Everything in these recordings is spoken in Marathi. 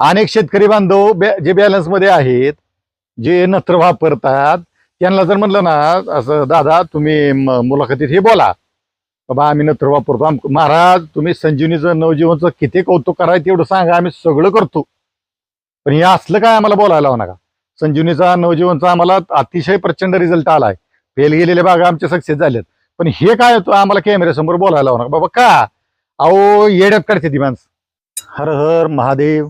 अनेक शेतकरी बांधव बॅ- जे बॅलन्समध्ये आहेत जे नत्र वापरतात त्यांना जर म्हणलं ना असं दादा तुम्ही मुलाखतीत हे बोला. बाबा आम्ही नत्र वापरतो. आम महाराज तुम्ही संजीवनीचं नवजीवनचं किती कौतुक करायचं तेवढं सांगा आम्ही सगळं करतो. पण हे असलं काय आम्हाला बोलायला लावू नका? संजीवनीचा नवजीवनचा आम्हाला अतिशय प्रचंड रिझल्ट आलाय. फेल गेलेले बागा आमचे सक्सेस झालेत. पण हे काय होतं? आम्हाला कॅमेऱ्यासमोर बोलायला लावू नका. बाबा का? अहो येड्यात काढते ती माणसं. हर हर महादेव.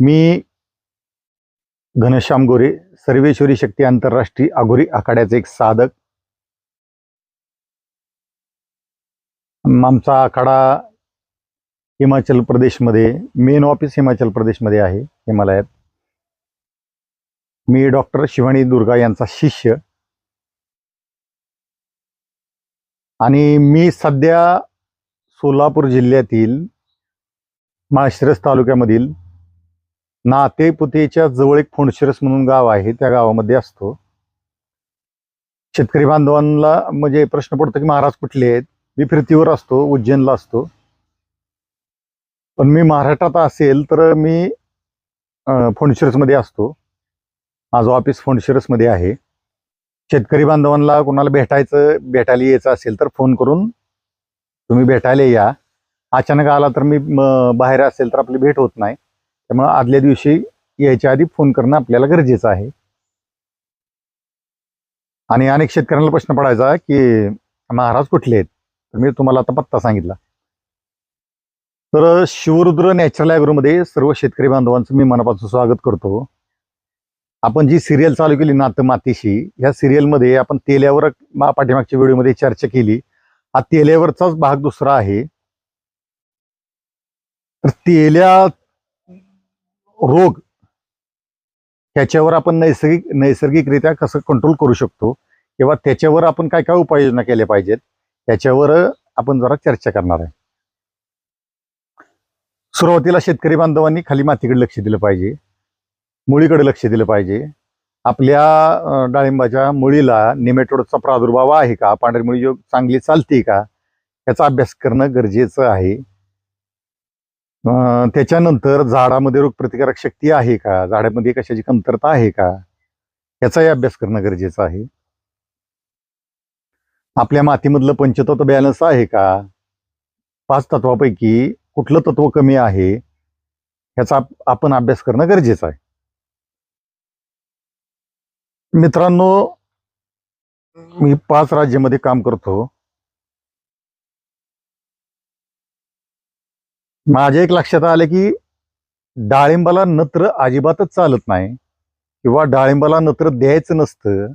मी घनश्याम गोरे सर्वेश्वरी शक्ती आंतरराष्ट्रीय आगोरी आखाड्याचे एक साधक. आमचा आखाडा हिमाचल प्रदेशमध्ये मेन ऑफिस हिमाचल प्रदेशमध्ये आहे हिमालयात. मी डॉक्टर शिवानी दुर्गा यांचा शिष्य. आणि मी सध्या सोलापूर जिल्ह्यातील माळशिरस तालुक्यामधील नातेपुतेच्या जवळ एक फोंडशिरस म्हणून गाव आहे त्या गावामध्ये असतो. शेतकरी बांधवांना म्हणजे प्रश्न पडतो की महाराज कुठले आहेत? मी फिरतीवर असतो उज्जैनला असतो. पण मी महाराष्ट्रात असेल तर मी फोंडशिरसमध्ये असतो. माझं ऑफिस फोंडशिरसमध्ये आहे. शेतकरी बांधवांना कोणाला भेटायचं भेटायला यायचं असेल तर फोन करून तुम्ही भेटायला या. अचानक आला तर मी बाहेर असेल तर आपली भेट होत नाही. त्यामुळे आदल्या दिवशी यायच्या आधी फोन करणं आपल्याला गरजेचं आहे. आणि अनेक शेतकऱ्यांना प्रश्न पडायचा की महाराज कुठले आहेत? तर मी तुम्हाला आता पत्ता सांगितला. तर शिवरुद्र नॅचरल ॲग्रोमध्ये सर्व शेतकरी बांधवांचं मी मनापासून स्वागत करतो. आपण जी सिरियल चालू केली नातं मातीशी ह्या सिरियलमध्ये आपण तेल्यावर पाठीमागच्या व्हिडिओमध्ये चर्चा केली. हा तेल्यावरचाच भाग दुसरा आहे. तर तेल्या रोग त्याच्यावर आपण नैसर्गिक नैसर्गिकरित्या कसं कंट्रोल करू शकतो? किंवा त्याच्यावर आपण काय काय उपाययोजना केल्या पाहिजेत? त्याच्यावर आपण जरा चर्चा करणार आहे. सुरुवातीला शेतकरी बांधवांनी खाली मातीकडे लक्ष दिलं पाहिजे. मुळीकडे लक्ष दिलं पाहिजे. आपल्या डाळिंबाच्या मुळीला निमेटोडचा प्रादुर्भाव आहे का? पांढरी मुळी जो चांगली चालते का? याचा अभ्यास करणं गरजेचं आहे. त्याच्यानंतर झाडामध्ये रोगप्रतिकारक शक्ती आहे का? झाडामध्ये कशाची कमतरता आहे का? याचाही अभ्यास करणं गरजेचं आहे. आपल्या मातीमधलं पंचतत्व बॅलन्स आहे का? पाच तत्वापैकी कुठलं तत्व कमी आहे? ह्याचा आपण अभ्यास करणं गरजेचं आहे. मित्रांनो मी पाच राज्यामध्ये काम करतो. माझ्या एक लक्षात आलं की डाळिंबाला नत्र अजिबातच चालत नाही किंवा डाळिंबाला नत्र द्यायचं नसतं.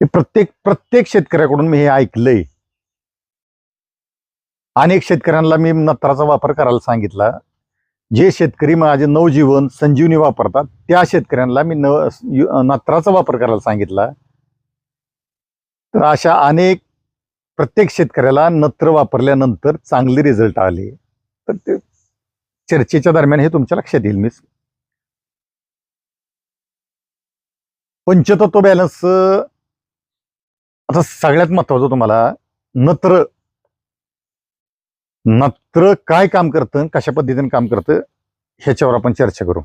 प्रत्येक प्रत्येक शेतकऱ्याकडून मी हे ऐकलंय. अनेक शेतकऱ्यांना मी नत्राचा वापर करायला सांगितला. जे शेतकरी माझे नवजीवन संजीवनी वापरतात त्या शेतकऱ्यांना मी न नत्राचा वापर करायला सांगितला. तर अशा अनेक प्रत्येक शेतकऱ्याला नत्र वापरल्यानंतर चांगले रिझल्ट आले. तर ते चर्चेच्या दरम्यान हे तुमच्या लक्षात येईल मी पंचतत्व बॅलन्स आता सगळ्यात महत्वाचं तुम्हाला नत्र. नत्र काय काम करतं कशा पद्धतीने काम करतं ह्याच्यावर आपण चर्चा करू.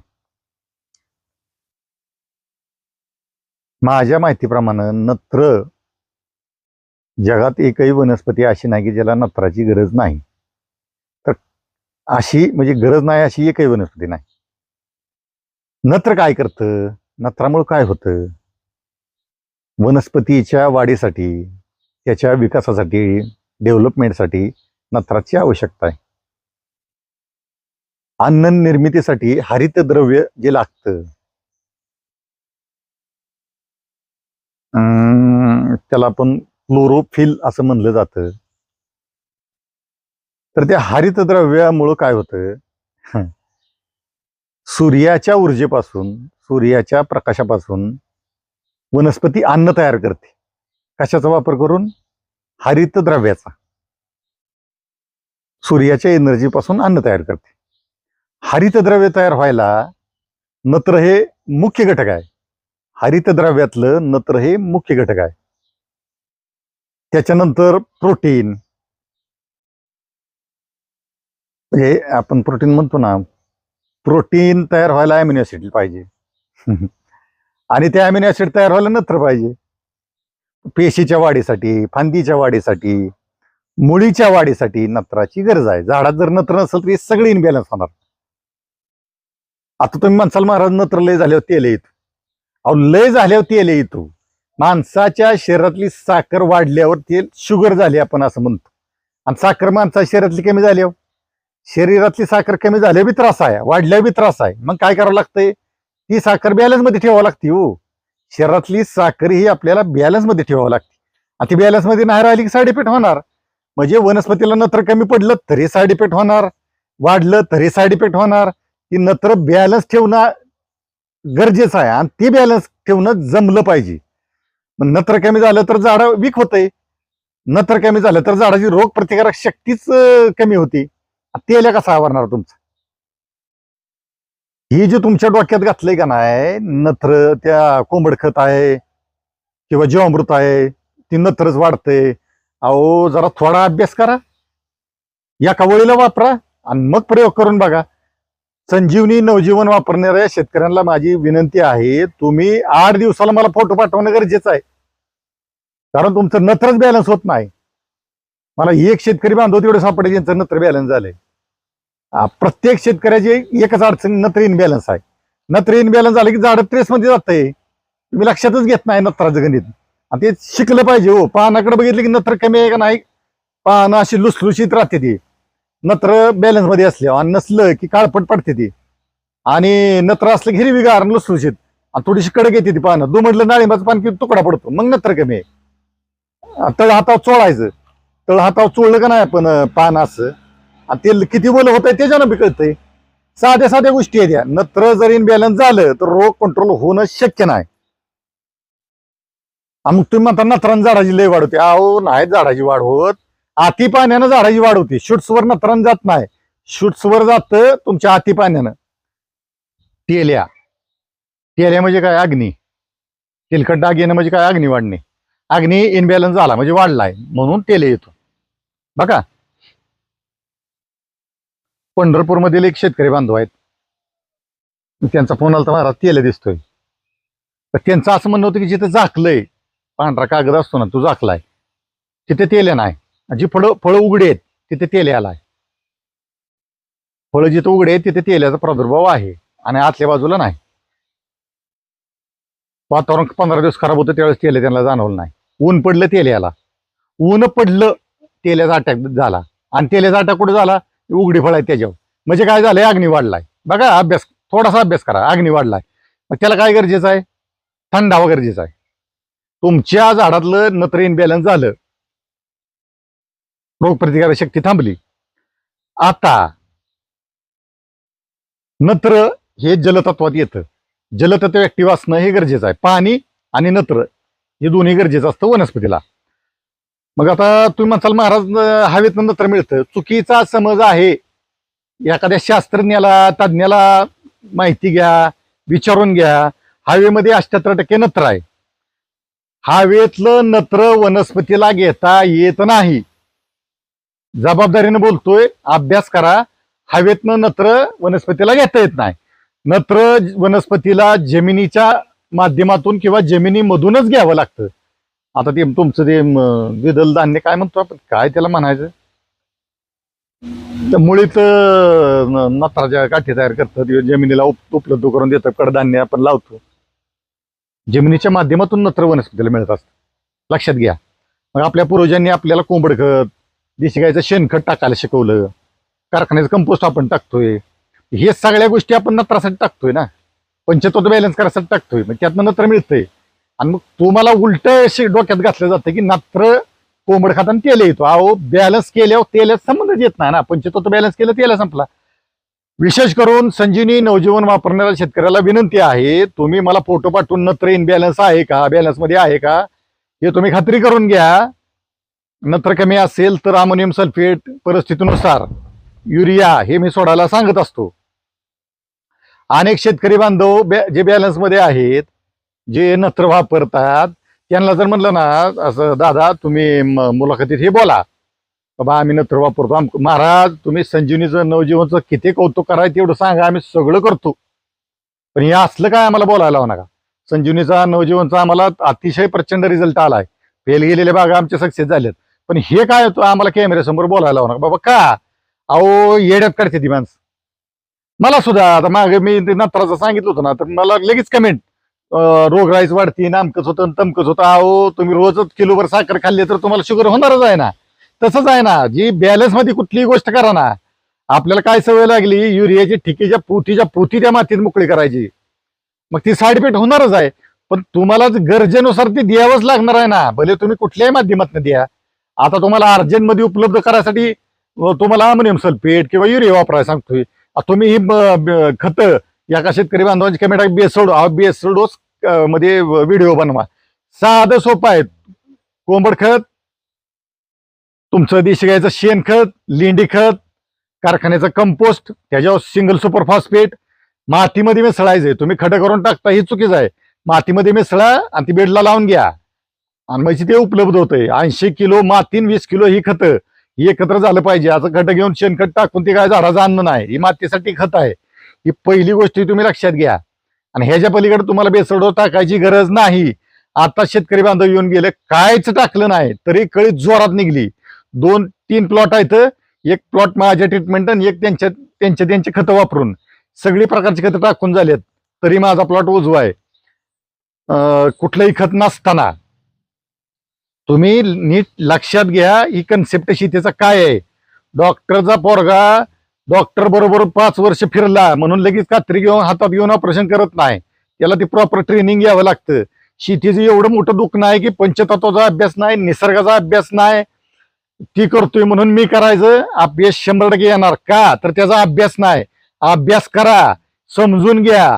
माझ्या माहितीप्रमाणे नत्र जगात एकही वनस्पती अशी नाही की ज्याला नत्राची गरज नाही. तर अशी म्हणजे गरज नाही अशी एकही वनस्पती नाही. नत्र काय करतं? नत्रामुळे काय होतं? वनस्पतीच्या वाढीसाठी त्याच्या विकासासाठी डेव्हलपमेंटसाठी नत्राची आवश्यकता आहे. अन्न निर्मितीसाठी हरित द्रव्य जे लागतं अं, त्याला आपण क्लोरोफिल असं म्हणलं जातं. तर त्या हरित द्रव्यामुळं काय होतं? सूर्याच्या ऊर्जेपासून सूर्याच्या प्रकाशापासून वनस्पती अन्न तयार करते. कशाचा वापर करून? हरित द्रव्याचा सूर्याच्या एनर्जीपासून अन्न तयार करते. हरितद्रव्य तयार व्हायला नत्र हे मुख्य घटक आहे. हरितद्रव्यातलं नत्र हे मुख्य घटक आहे. त्याच्यानंतर प्रोटीन. म्हणजे आपण प्रोटीन म्हणतो ना प्रोटीन तयार व्हायला अमिनो ॲसिड पाहिजे. आणि ते अमिनो ॲसिड तयार व्हायला नत्र पाहिजे. पेशीच्या वाढीसाठी फांदीच्या वाढीसाठी मुळीच्या वाढीसाठी नत्राची गरज आहे. झाडात जर नत्र नसेल तर हे सगळे इनबॅलन्स होणार. आता तुम्ही म्हणसाल महाराज नत्र लय झाल्यावर तेल येत अहो लय झाल्यावर तेल येतो माणसाच्या शरीरातली साखर वाढल्यावर ते शुगर झाली आपण असं म्हणतो. आणि साखर माणसाच्या शरीरातली कमी झाल्यावर हो. शरीरातली साखर कमी झाल्या बी त्रास आहे वाढल्या बी त्रास आहे. मग काय करावं लागतंय? ती साखर बॅलन्समध्ये ठेवावं लागते हो. शरीरातली साखर ही आपल्याला बॅलन्समध्ये ठेवावं लागते. आणि ती बॅलन्समध्ये नाही राहिली की साईड इफेक्ट होणार. म्हणजे वनस्पतीला नत्र कमी पडलं तरी साईड इफेक्ट होणार. वाढलं तरी साईड इफेक्ट होणार. ती नत्र बॅलन्स ठेवणं गरजेचं आहे आणि ती बॅलन्स ठेवणं जमलं पाहिजे. नत्र कमी झालं तर झाडं वीक होतंय. नत्र कमी झालं तर झाडाची रोग प्रतिकारक शक्तीच कमी होती. तेल्या कसा आवरणार तुमचं? हे जे तुमच्या डोक्यात घातलंय का नाही नत्र त्या कोंबड खत आहे किंवा जीवामृत आहे ती नत्रच वाढते अहो जरा थोडा अभ्यास करा. एका कवळीला वापरा आणि मग प्रयोग करून बघा. संजीवनी नवजीवन वापरणाऱ्या शेतकऱ्यांना माझी विनंती आहे तुम्ही आठ दिवसाला मला फोटो पाठवणं गरजेचं आहे. कारण तुमचं नत्रच बॅलन्स होत नाही. मला एक शेतकरी बांधव तेवढे सापडे यांचं नत्र बॅलन्स झालंय. प्रत्येक शेतकऱ्याची एकच अडचण नत्र इनबॅलन्स आहे. नत्र इनबॅलन्स झालं की झाडं ट्रेसमध्ये जातंय. तुम्ही लक्षातच घेत नाही नत्राचं गणित. आणि ते शिकलं पाहिजे हो. पानाकडे बघितलं की नत्र कमी आहे का नाही? पानं अशी लुसलुशीत राहते ती. नत्र बॅलन्समध्ये असल्यावर आणि नसलं की काळपट पडते ती. आणि नत्र असलं की हिरवीगार आणि लुसलुशीत आणि थोडीशी कडक येते ती पानं. दुमडलं डाळिंबाचं पान की तुकडा पडतो. मग नत्र कमी आहे. तळ हातावर चोळायचं. तळ हातावर चोळलं का नाही आपण पान असं? आणि ते किती बोल होत आहे त्याच्यानं बी कळतंय. साध्या साध्या गोष्टी आहेत या. नत्र जर इनबॅलन्स झालं तर रोग कंट्रोल होणं शक्य नाही. मग तुम्ही म्हणता नत्रान झाडाची लय वाढ होते. अहो नाही झाडाची वाढ होत. आती पाण्यानं झाडाची वाढ होती. शूट्सवर नत्रान जात नाही. शूट्सवर जात तुमच्या आती पाण्यानं. तेल्या. तेल्या म्हणजे काय? अग्नी. तेलकट डाग येणं म्हणजे काय? अग्नी वाढणे. अग्नी इनबॅलन्स झाला म्हणजे वाढलाय. म्हणून तेले येतो. बघा. पंढरपूरमधील एक शेतकरी बांधव आहेत. त्यांचा फोन आला तर महाराज तेल दिसतोय. तर त्यांचं असं म्हणणं होतं की जिथे झाकलंय पांढरा कागद असतो ना तो झाकलाय. तिथे तेल नाही. जी फळं फळं उघडे आहेत तिथे तेल आलाय फळं जिथे उघडे आहेत तिथे तेलाचा प्रादुर्भाव आहे आणि आतल्या बाजूला नाही. वातावरण पंधरा दिवस खराब होतं त्यावेळेस तेल त्यांना जाणवलं नाही. ऊन पडलं तेल याला ऊन पडलं तेल्याचा अटॅक झाला. आणि तेल्याचा अटॅक कुठे झाला? उघडी फळ आहे त्याच्यावर. म्हणजे काय झालंय? अग्नी वाढलाय. बघा अभ्यास थोडासा अभ्यास करा. अग्नी वाढलाय. मग त्याला काय गरजेचं आहे? थंड हवा गरजेचं आहे. तुमच्या झाडातलं नत्र इनबॅलन्स झालं. रोगप्रतिकारक शक्ती थांबली. आता नत्र हे जलतत्वात येतं. जलतत्व ऍक्टिव्ह असणं हे गरजेचं आहे. पाणी आणि नत्र हे दोन्ही गरजेचं असतं वनस्पतीला. मग आता तुम्ही म्हणसाल महाराज हवेत नत्र मिळतं. चुकीचा समज आहे. एखाद्या शास्त्रज्ञाला तज्ज्ञाला माहिती घ्या विचारून घ्या. हवेमध्ये अष्ट्यात्तर टक्के नत्र आहे. हवेतलं नत्र वनस्पतीला घेता येत नाही. जबाबदारीनं बोलतोय अभ्यास करा. हवेतनं नत्र वनस्पतीला घेता येत नाही. नत्र वनस्पतीला जमिनीच्या माध्यमातून किंवा जमिनीमधूनच घ्यावं लागतं. आता ते तुमचं ते द्विदल धान्य काय म्हणतो आपण? काय त्याला म्हणायचं? त्या मुळीत नत्राच्या काठी तयार करतात जमिनीला उपलब्ध करून देतात कडधान्य आपण लावतो. जमिनीच्या माध्यमातून नत्र वनस्पतीला मिळत असतं. लक्षात घ्या. मग आपल्या पूर्वजांनी आपल्याला कोंबड खत देशी गायचं शेणखत टाकायला शिकवलं. कारखान्याचं कंपोस्ट आपण टाकतोय. हे सगळ्या गोष्टी आपण नत्रासाठी टाकतोय ना. पंचतत्व बॅलन्स करायसाठी टाकतोय. मग त्यातनं नत्र मिळतंय. आणि मग तुम्हाला उलट डोक्यात घातलं जातं की नत्र कोंबड खाताना तेल येतो. अहो बॅलन्स केल्यावर तेल संबंधच येत नाही ना. पंचतत्व बॅलन्स केलं तेल संपला. विशेष करून संजीवनी नवजीवन वापरणाऱ्या शेतकऱ्याला विनंती आहे तुम्ही मला फोटो पाठवून नत्र इन बॅलन्स आहे का? बॅलन्समध्ये आहे का? हे तुम्ही खात्री करून घ्या. नत्र कमी असेल तर अमोनियम सल्फेट परिस्थितीनुसार युरिया हे मी सोडायला सांगत असतो. अनेक शेतकरी बांधव बॅ- जे बॅलन्समध्ये आहेत जे नत्र वापरतात त्यांना जर म्हणलं ना असं दादा तुम्ही मुलाखतीत हे बोला. बाबा आम्ही नत्र वापरतो. महाराज तुम्ही संजीवनीचं नवजीवनचं किती कौतुक करायचं तेवढं सांगा आम्ही सगळं करतो. पण हे असलं काय आम्हाला बोलायला लावू नका. संजीवनीचा नवजीवनचा आम्हाला अतिशय प्रचंड रिझल्ट आलाय. फेल गेलेले बागा आमचे सक्सेस झालेत. पण हे काय होतं आम्हाला कॅमेऱ्यासमोर बोलायला होणार बाबा का? अहो येड्यात काढते ती माणसं. मला सुद्धा आता मागे मी नत्राचं सांगितलं होतं ना तर मला लगेच कमेंट रोगराईच वाढती नामकच होतं आणि तमकच होतं. अहो तुम्ही रोजच किलोभर साखर खाल्ली तर तुम्हाला शुगर होणारच आहे ना. तसंच आहे ना जी बॅलन्समध्ये कुठलीही गोष्ट करा ना आपल्याला काय सवय लागली? युरियाची ठिकीच्या पोतीच्या पोती त्या मातीत मोकळी करायची. मग ती साईड इफेक्ट होणारच आहे. पण तुम्हाला गरजेनुसार ती द्यावंच लागणार आहे ना. भले तुम्ही कुठल्याही माध्यमातून द्या. आता तुम्हाला अर्जंटमध्ये उपलब्ध करायसाठी तुम्हाला अमोनियम सल्फेट किंवा युरिया वापरायला सांगतोय. तुम्ही ही खत या का शेतकरी बांधवांची कमेंट आहे बेसोड बेसोडमध्ये व्हिडिओ बनवा. साधं सोपं आहे. कोंबड खत तुमचं देशी गायचं शेणखत लेंडी खत कारखान्याचं कंपोस्ट त्याच्यावर सिंगल सुपर फॉस्फेट मातीमध्ये मिसळायचंय तुम्ही खडं करून टाकता ही चुकीचं आहे. मातीमध्ये मिसळा आणि ती बेडला लावून घ्या. आणि म्हणजे ते उपलब्ध होतंय ऐंशी किलो मातीन वीस किलो ही खतं. ही एकत्र झालं पाहिजे. असं खडं घेऊन शेणखत टाकून ते काय झाडाचं अन्न नाही. ही मातीसाठी खत आहे. ही पहिली गोष्ट तुम्ही लक्षात घ्या. आणि ह्याच्या पलीकडे तुम्हाला बेसडो टाकायची गरज नाही. आता शेतकरी बांधव येऊन गेले. कायच टाकलं नाही. तरी कळी जोरात निघली. दोन तीन प्लॉट आहेत. एक प्लॉट माझ्या ट्रीटमेंट आणि एक त्यांच्या त्यांच्या त्यांची खतं वापरून. सगळी प्रकारची खतं टाकून झालेत. तरी माझा प्लॉट उजवा आहे. अं, कुठलंही खत नसताना. तुम्ही नीट लक्षात घ्या ही कन्सेप्ट शेतीचा काय आहे? डॉक्टरचा पोरगा डॉक्टर बरोबर पाच वर्ष फिरला म्हणून लगेच कात्री घेऊन हातात घेऊन ऑपरेशन करत नाही. त्याला ते प्रॉपर ट्रेनिंग घ्यावं लागतं. शेतीचं एवढं मोठं दुखणं आहे की पंचतत्वाचा अभ्यास नाही निसर्गाचा अभ्यास नाही. ती करतोय म्हणून मी करायचं अभ्यास शंभर टक्के येणार का? तर त्याचा अभ्यास नाही. अभ्यास करा समजून घ्या.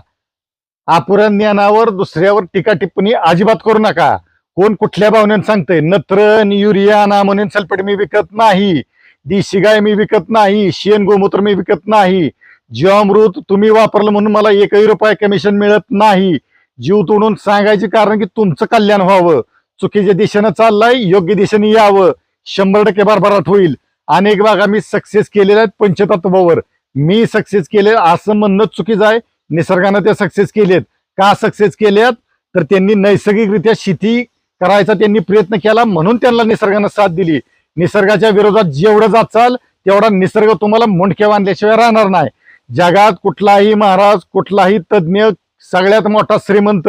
अपुऱ्या ज्ञानावर दुसऱ्यावर टीका टिप्पणी अजिबात करू नका. कोण कुठल्या भावनेनं सांगतंय? नत्रन आणि युरिया म्हणून सल्फेट मी विकत नाही. देशी गाय मी विकत नाही. शेण गोमूत्र मी विकत नाही. जीवामृत तुम्ही वापरलं म्हणून मला एकही रुपये कमिशन मिळत नाही. जीव तोडून सांगायचे कारण की तुमचं कल्याण व्हावं. चुकीच्या दिशेनं चाललाय योग्य दिशेने यावं. शंभर टक्के भरभराट होईल. अनेक भागा मी सक्सेस केलेल्या आहेत पंचतत्वावर. मी सक्सेस केले असं म्हणणं चुकीचं आहे. निसर्गानं ते सक्सेस केलेत. का सक्सेस केल्यात? तर त्यांनी नैसर्गिकरित्या शेती करायचा त्यांनी प्रयत्न केला म्हणून त्यांना निसर्गानं साथ दिली. निसर्गाच्या विरोधात जेवढं जाचाल तेवढा निसर्ग तुम्हाला मुंडक्या बांधल्याशिवाय राहणार नाही. जगात कुठलाही महाराज कुठलाही तज्ज्ञ सगळ्यात मोठा श्रीमंत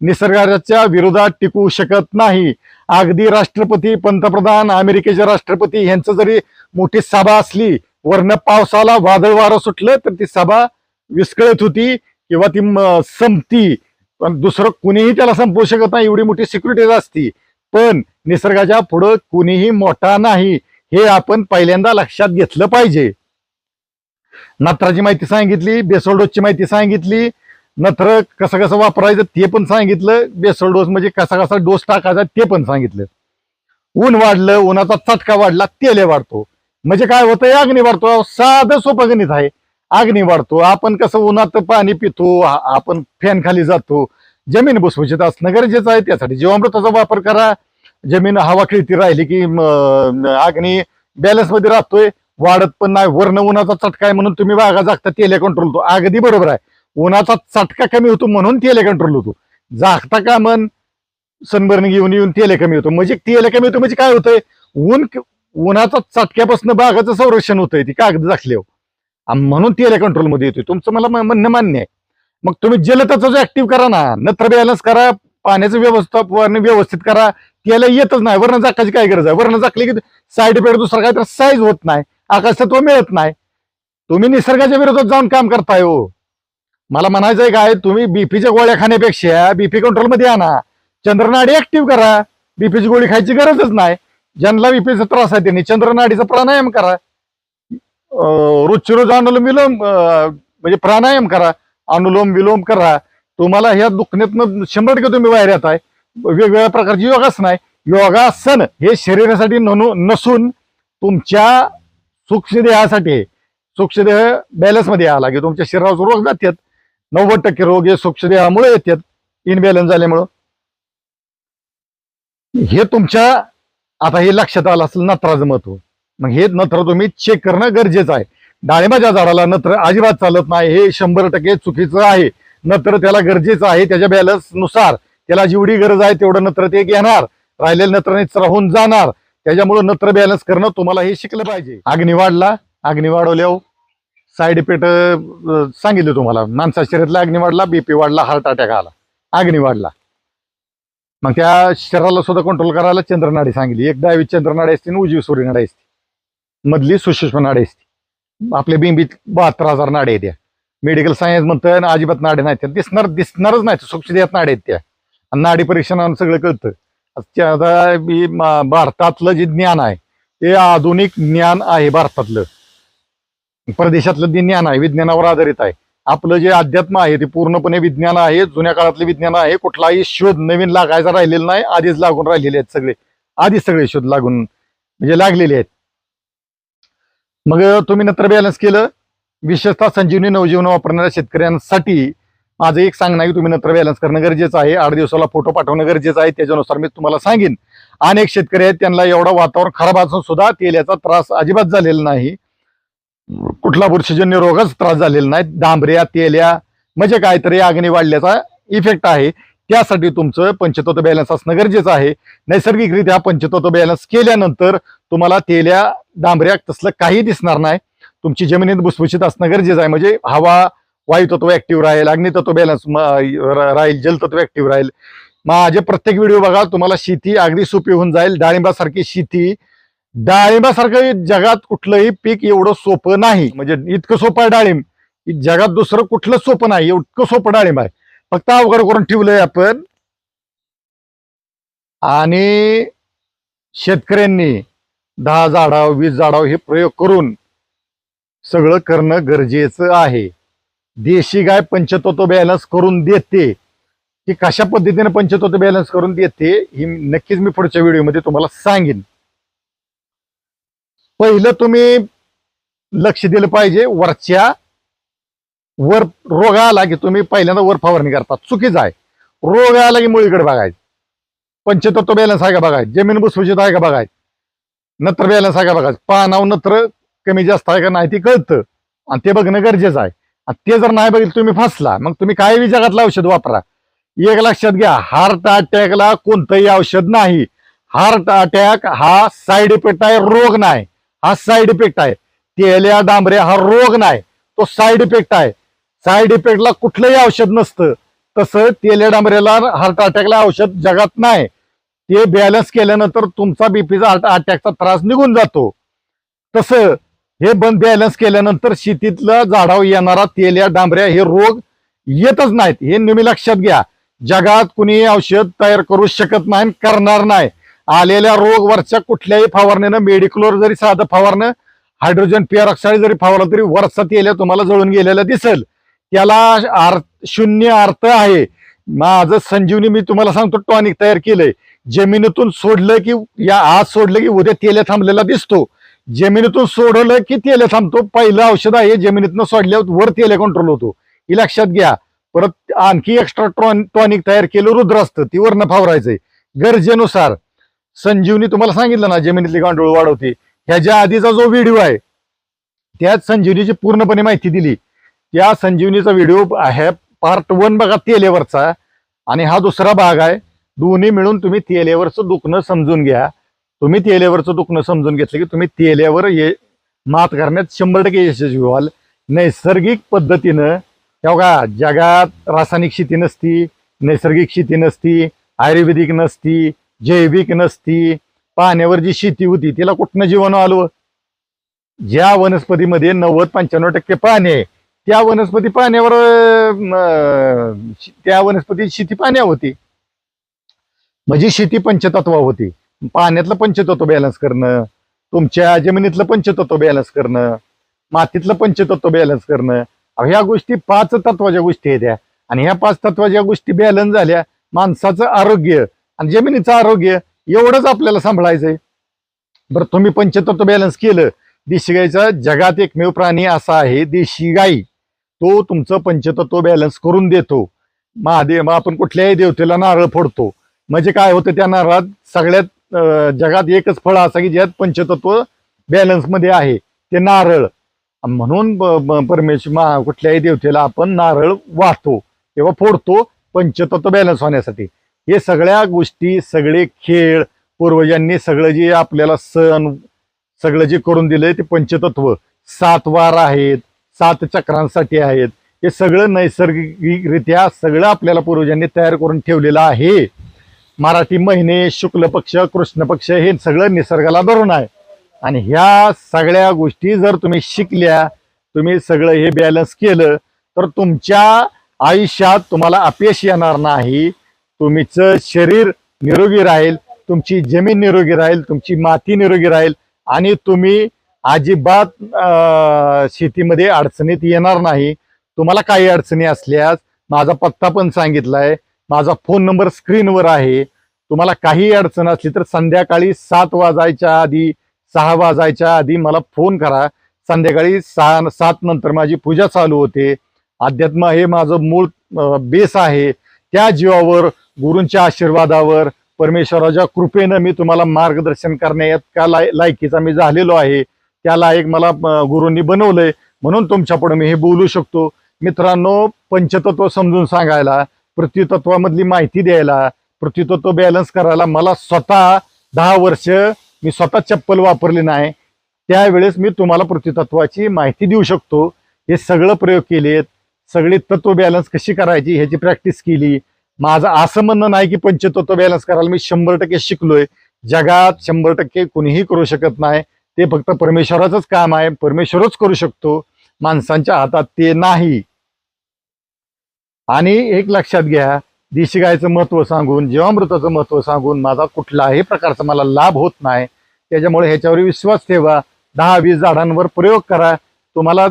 निसर्गाच्या विरोधात टिकू शकत नाही. अगदी राष्ट्रपती पंतप्रधान अमेरिकेचे राष्ट्रपती यांचं जरी मोठी सभा असली वरनं पावसाला वादळ वारं सुटलं तर ती सभा विस्कळत होती किंवा ती संपती. पण दुसरं कुणीही त्याला संपवू शकत नाही एवढी मोठी सिक्युरिटीज असती. पण निसर्गाच्या पुढं कुणीही मोठा नाही हे आपण पहिल्यांदा लक्षात घेतलं पाहिजे. नत्राची माहिती सांगितली बेसोलडोसची माहिती सांगितली. नत्र कसं कसं वापरायचं ते पण सांगितलं. बेसोल डोस म्हणजे कसा कसा डोस टाकायचा ते पण सांगितलं. ऊन वाढलं उन्हाचा चटका वाढला तेले वाढतो. म्हणजे काय होतं? अग्नी वाढतो साधं सोपं गणित आहे. अग्नी वाढतो आपण कसं उन्हात पाणी पितो आपण फॅन खाली जातो. जमीन भुसभुशीत असणं गरजेचं आहे त्यासाठी जीवामृताचा वापर करा. जमीन हवा खेळती राहिली की अग्नी बॅलन्समध्ये राहतोय. वाढत पण नाही वर्ण उन्हाचा चटका आहे म्हणून तुम्ही बागा जागता तेले कंट्रोल होतो. अगदी बरोबर आहे. उन्हाचा चटका कमी होतो म्हणून तेले कंट्रोल होतो. जागता का मन सनबर्न घेऊन येऊन तेले कमी होतो. म्हणजे तेले कमी होतो म्हणजे काय होतंय? ऊन उन्हाचा चटक्यापासून बागाचं संरक्षण होतंय ती कागद झाकल्यावर. म्हणून तेल कंट्रोलमध्ये येतोय. तुमचं मला म्हणणं मान्य आहे. मग तुम्ही जलताचा जो ऍक्टिव्ह करा ना नत्र बॅलन्स करा पाण्याचं व्यवस्थापन व्यवस्थित करा त्याला येतच नाही. वर्ण झाकायची काय गरज आहे? वर्ण झाकली की साईड इफेक्ट दुसरा काय? तर साईज होत नाही. आकाशतत्व मिळत नाही. तुम्ही निसर्गाच्या विरोधात जाऊन काम करताय हो. मला म्हणायचंय काय? तुम्ही बीपीच्या गोळ्या खाण्यापेक्षा बीपी कंट्रोलमध्ये आणा. चंद्रनाडी ऍक्टिव्ह करा. बीपीची गोळी खायची गरजच नाही. ज्यांना बीपीचा त्रास आहे त्यांनी चंद्रनाडीचा प्राणायाम करा. रोजची रोज अनुलोम विलोम म्हणजे प्राणायाम करा. अनुलोम विलोम करा. तुम्हाला ह्या दुखण्यातनं शंभर टक्के तुम्ही बाहेर येत आहे वेगवेगळ्या प्रकारची योगासन आहे. योगासन हे शरीरासाठी ननु नसून तुमच्या सूक्ष्मदेहासाठी सूक्ष्मदेह बॅलन्समध्ये आला की तुमच्या शरीरावर रोग जातात. नव्वद टक्के रोग हे सूक्ष्मदेहामुळे येतात. इनबॅलन्स झाल्यामुळं. हे तुमच्या आता हे लक्षात आलं असेल नत्राचं महत्त्व. मग हे नत्र तुम्ही चेक करणं गरजेचं आहे. डाळिंबाच्या झाडाला नत्र अजिबात चालत नाही हे शंभर टक्के चुकीचं आहे. नत्र त्याला गरजेचं आहे त्याच्या बॅलन्सनुसार. त्याला जेवढी गरज आहे तेवढं नत्र ते घेणार. राहिलेलं नत्रने राहून जाणार. त्याच्यामुळे नत्र बॅलन्स करणं तुम्हाला हे शिकलं पाहिजे. अग्नी वाढला अग्नी वाढवल्यावर साईड इफेक्ट सांगितले तुम्हाला. माणसा शरीरातला अग्नी वाढला बीपी वाढला हार्ट अटॅक आला. अग्नी वाढला मग त्या शरीराला सुद्धा कंट्रोल करायला चंद्रनाडी सांगितली. एक डावी चंद्रनाडी असते आणि उजवी सूर्यनाडी असते मधली सुशुष्म नाडे असते आपल्या बिंबीत बहात्तर हजार नाडे आहेत त्या. मेडिकल सायन्स म्हणतं ना अजिबात नाडे नाही त्या. दिसणार दिसणारच नाही सूक्ष्मदेहात नाडे आहेत त्या. आणि नाडी परीक्षणानं सगळं कळतं. आता भारतातलं जे ज्ञान आहे ते आधुनिक ज्ञान आहे भारतातलं. परदेशातलं जे ज्ञान आहे विज्ञानावर आधारित आहे. आपलं जे अध्यात्म आहे ते पूर्णपणे विज्ञान आहे जुन्या काळातलं विज्ञान आहे. कुठलाही शोध नवीन लागायचा राहिलेला नाही आधीच लागून राहिलेले आहेत सगळे. आधीच सगळे शोध लागून म्हणजे लागलेले आहेत. मग तुम्ही नत्र बॅलन्स केलं. विशेषतः संजीवनी नवजीवन वापरणाऱ्या शेतकऱ्यांसाठी माझं एक सांगणं आहे की तुम्ही नत्र बॅलन्स करणं गरजेचं आहे. आठ दिवसाला फोटो पाठवणं गरजेचं आहे. त्याच्यानुसार मी तुम्हाला सांगेन. अनेक शेतकरी आहेत त्यांना एवढं वातावरण खराब असून सुद्धा तेल्याचा त्रास अजिबात झालेला नाही. कुठला बुरशीजन्य रोगच त्रास झालेला नाही. डांबऱ्या तेल्या म्हणजे काहीतरी अग्नी वाढल्याचा इफेक्ट आहे. त्यासाठी तुमचं पंचतत्व बॅलन्स असणं गरजेचं आहे. नैसर्गिकरित्या पंचतत्व बॅलन्स केल्यानंतर तुम्हाला तेल्या डांबऱ्या तसलं काही दिसणार नाही. तुमची जमिनीत भुसभुशीत असणं गरजेचं आहे. म्हणजे हवा वायुतत्व ऍक्टिव्ह राहील अग्नितत्व बॅलन्स राहील जलतत्व ऍक्टिव्ह राहील. माझे प्रत्येक व्हिडिओ बघा तुम्हाला शेती अगदी सोपी होऊन जाईल. डाळिंबासारखी शेती डाळिंबासारखं जगात कुठलंही पीक एवढं सोपं नाही. म्हणजे इतकं सोपं आहे डाळिंब की जगात दुसरं कुठलं सोपं नाही. इतकं सोपं डाळिंब आहे. फक्त अवघड करून ठेवलंय आपण. आणि शेतकऱ्यांनी दहा झाडाव वीस झाडाव हे प्रयोग करून सगळं करणं गरजेचं आहे. देशी गाय पंचतत्व बॅलन्स करून देते. की कशा पद्धतीने पंचतत्व बॅलन्स करून देते ही नक्कीच मी पुढच्या व्हिडिओमध्ये तुम्हाला सांगेन. पहिलं तुम्ही लक्ष दिलं पाहिजे वरच्या वर रोग आला की तुम्ही पहिल्यांदा वर फवारणी करता. चुकीच आहे. रोग आला की मुळीकडे बघायचं. पंचतत्व बॅलन्स आहे का बघायचं? जमीन भुसभुशीत आहे का बघायचं? नत्र बॅलन्स आहे का बघा पानाव नत्र कमी जास्त आहे का नाही ते कळतं. आणि ते बघणं गरजेचं आहे. आणि ते जर नाही बघितलं तुम्ही फसला. मग तुम्ही काही जगातलं औषध वापरा. एक लक्षात घ्या हार्ट अटॅकला कोणतंही औषध नाही. हार्ट अटॅक हा साईड इफेक्ट आहे रोग नाही. हा साईड इफेक्ट आहे. तेल्या डांबऱ्या हा रोग नाही. तो साईड इफेक्ट आहे. साईड इफेक्टला कुठलंही औषध नसतं. तसं तेल्या डांबऱ्याला हार्ट अटॅकला औषध जगात नाही. ते बॅलन्स केल्यानंतर तुमचा बीपीचा अटॅकचा त्रास निघून जातो. तसं हे बंद बॅलन्स केल्यानंतर शेतीतलं झाडावर येणारा तेल्या डांबऱ्या हे रोग येतच नाहीत. हे नेहमी लक्षात घ्या. जगात कुणी औषध तयार करू शकत नाही आणि करणार नाही. आलेल्या रोग वरच्या कुठल्याही फवारणीनं मेडिक्लोर जरी साधं फवारणं हायड्रोजन पेरॉक्साईड जरी फवारलं तरी वरचा तेल्या तुम्हाला जळून गेलेलं दिसेल. त्याला अर्थ शून्य अर्थ आहे. माझं संजीवनी मी तुम्हाला सांगतो टॉनिक तयार केलंय. जमिनीतून सोडलं की या आज सोडलं की उद्या तेल्या थांबलेला दिसतो. जमिनीतून सोडवलं की तेल थांबतो. पहिलं औषध आहे जमिनीतनं सोडल्यावर वर तेल कंट्रोल होतो. ही लक्षात घ्या. परत आणखी एक्स्ट्रा टॉनिक तयार केलं रुद्र असतं. ती वरनं फावरायचंय. गरजेनुसार. संजीवनी तुम्हाला सांगितलं ना जमिनीतली गांडूळ वाढवते. ह्याच्या आधीचा जो व्हिडिओ आहे त्यात संजीवनीची पूर्णपणे माहिती दिली. त्या संजीवनीचा व्हिडिओ आहे पार्ट वन बघा तेलेवरचा. आणि हा दुसरा भाग आहे. दोन्ही मिळून तुम्ही तेलेवरचं दुखणं समजून घ्या. तुम्ही तेल्यावरचं दुखणं समजून घेतलं की तुम्ही तेल्यावर ये मात करण्यात शंभर टक्के यशस्वी व्हाल. नैसर्गिक पद्धतीनं तेव्हा जगात रासायनिक शेती नसती नैसर्गिक शेती नसती आयुर्वेदिक नसती जैविक नसती पाण्यावर जी शेती होती तिला कुठनं जीवन आलं? ज्या वनस्पतीमध्ये नव्वद पंच्याण्णव टक्के पाणी आहे त्या वनस्पती पाण्यावर त्या वनस्पती शेती पाण्यावर होती. म्हणजे शेती पंचतत्व होती. पाण्यातलं पंचतत्व बॅलन्स करणं तुमच्या जमिनीतलं पंचतत्व बॅलन्स करणं मातीतलं पंचतत्व बॅलन्स करणं. ह्या गोष्टी पाच तत्वाच्या गोष्टी आहेत त्या आणि ह्या पाच तत्वाच्या गोष्टी बॅलन्स झाल्या माणसाचं आरोग्य आणि जमिनीचं आरोग्य एवढंच आपल्याला सांभाळायचंय. बरं तुम्ही पंचतत्व बॅलन्स केलं. देशी गाईचा जगात एकमेव प्राणी असा आहे देशी गाई. तो तुमचं पंचतत्व बॅलन्स करून देतो. महादेव आपण कुठल्याही देवतेला नारळ फोडतो. म्हणजे काय होतं त्या नारळात सगळ्यात जगात एकच फळ असा की ज्यात पंचतत्व बॅलन्समध्ये आहे ते नारळ. म्हणून ब- ब- परमेश्वर मा- कुठल्याही देवतेला आपण नारळ वाहतो किंवा फोडतो पंचतत्व बॅलन्स होण्यासाठी. हे सगळ्या गोष्टी सगळे खेळ पूर्वजांनी सगळं जे आपल्याला सण सगळं जे करून दिलंय ते पंचतत्व. सात वार आहेत सात चक्रांसाठी आहेत. हे सगळं नैसर्गिकरित्या सगळं आपल्याला पूर्वजांनी तयार करून ठेवलेलं आहे. मराठी महिने शुक्ल पक्ष कृष्ण पक्ष हे सगळं निसर्गाला धरून आहे. आणि ह्या सगळ्या गोष्टी जर तुम्ही शिकल्या तुम्ही सगळं हे बॅलन्स केलं तर तुमच्या आयुष्यात तुम्हाला अपयश येणार नाही. तुमचं शरीर निरोगी राहील तुमची जमीन निरोगी राहील तुमची माती निरोगी राहील आणि तुम्ही अजिबात शेतीमध्ये अडचणीत येणार नाही. तुम्हाला काही अडचणी असल्यास माझा पत्ता पण सांगितलाय. माझा फोन नंबर स्क्रीनवर आहे. तुम्हाला काही अडचण असली तर संध्याकाळी सात वाजायच्या आधी सहा वाजायच्या आधी मला फोन करा. संध्याकाळी सहा सात नंतर माझी पूजा चालू होते. अध्यात्म हे माझं मूळ बेस आहे. त्या जीवावर गुरूंच्या आशीर्वादावर परमेश्वराच्या कृपेनं मी तुम्हाला मार्गदर्शन करण्यात का लाय लायकीचा मी झालेलो आहे. त्या लायक मला गुरूंनी बनवलंय. म्हणून तुमच्यापुढे मी हे बोलू शकतो. मित्रांनो पंचतत्व समजून सांगायला पृथ्वीतत्वामधली माहिती द्यायला पृथ्वीतत्व बॅलन्स करायला मला स्वतः दहा वर्ष मी स्वतः चप्पल वापरली नाही. त्यावेळेस मी तुम्हाला पृथ्वीतत्वाची माहिती देऊ शकतो. हे सगळं प्रयोग केलेत. सगळी तत्व बॅलन्स कशी करायची ह्याची प्रॅक्टिस केली. माझं असं म्हणणं नाही की पंचतत्व बॅलन्स करायला मी शंभर टक्के शिकलोय. जगात शंभर टक्के कुणीही करू शकत नाही. ते फक्त परमेश्वराचंच काम आहे. परमेश्वरच करू शकतो. माणसांच्या हातात ते नाही. आणि एक लक्षात घ्या देशी गायचं महत्त्व सांगून जीवामृताचं महत्त्व सांगून माझा कुठलाही प्रकारचा मला लाभ होत नाही. त्याच्यामुळे ह्याच्यावर विश्वास ठेवा दहा वीस झाडांवर प्रयोग करा. तुम्हाला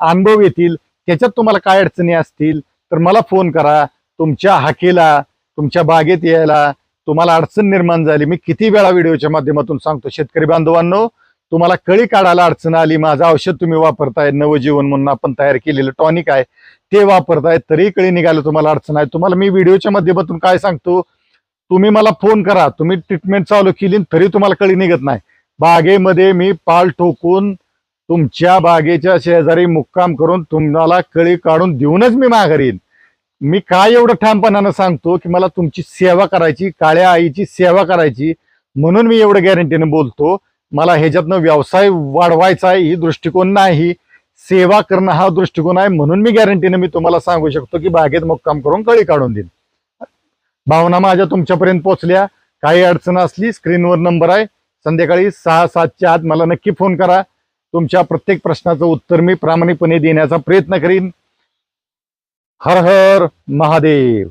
अनुभव येतील त्याच्यात तुम्हाला काय अडचणी असतील तर मला फोन करा. तुमच्या हाकेला तुमच्या बागेत यायला तुम्हाला अडचण निर्माण झाली. मी किती वेळा व्हिडिओच्या माध्यमातून सांगतो शेतकरी बांधवांनो तुम्हाला कळी काढायला अडचण आली. माझं औषध तुम्ही वापरताय नवजीवन म्हणून आपण तयार केलेलं टॉनिक आहे. ते वापरताय तरी कळी निघालं तुम्हाला अडचण आहे. तुम्हाला मी व्हिडिओच्या माध्यमातून काय सांगतो तुम्ही मला फोन करा तुम्ही ट्रीटमेंट चालू केली तरी तुम्हाला कळी निघत नाही. बागेमध्ये मी पाल ठोकून तुमच्या बागेच्या शेजारी मुक्काम करून तुम्हाला कळी काढून देऊनच मी माघारी मी काय एवढं ठामपणानं सांगतो की मला तुमची सेवा करायची काळ्या आईची सेवा करायची म्हणून मी एवढं गॅरंटीनं बोलतो. मला ह्याच्यातनं व्यवसाय वाढवायचा आहे ही दृष्टिकोन नाही. सेवा करणं हा दृष्टिकोन आहे म्हणून मी गॅरंटीने मी तुम्हाला सांगू शकतो की बागेत मुक्काम करून कळी काढून देईन. भावना माझ्या तुमच्यापर्यंत पोहोचल्या. काही अडचण असली स्क्रीनवर नंबर आहे. संध्याकाळी सहा सातच्या आत मला नक्की फोन करा. तुमच्या प्रत्येक प्रश्नाचं उत्तर मी प्रामाणिकपणे देण्याचा प्रयत्न करीन. हर हर महादेव.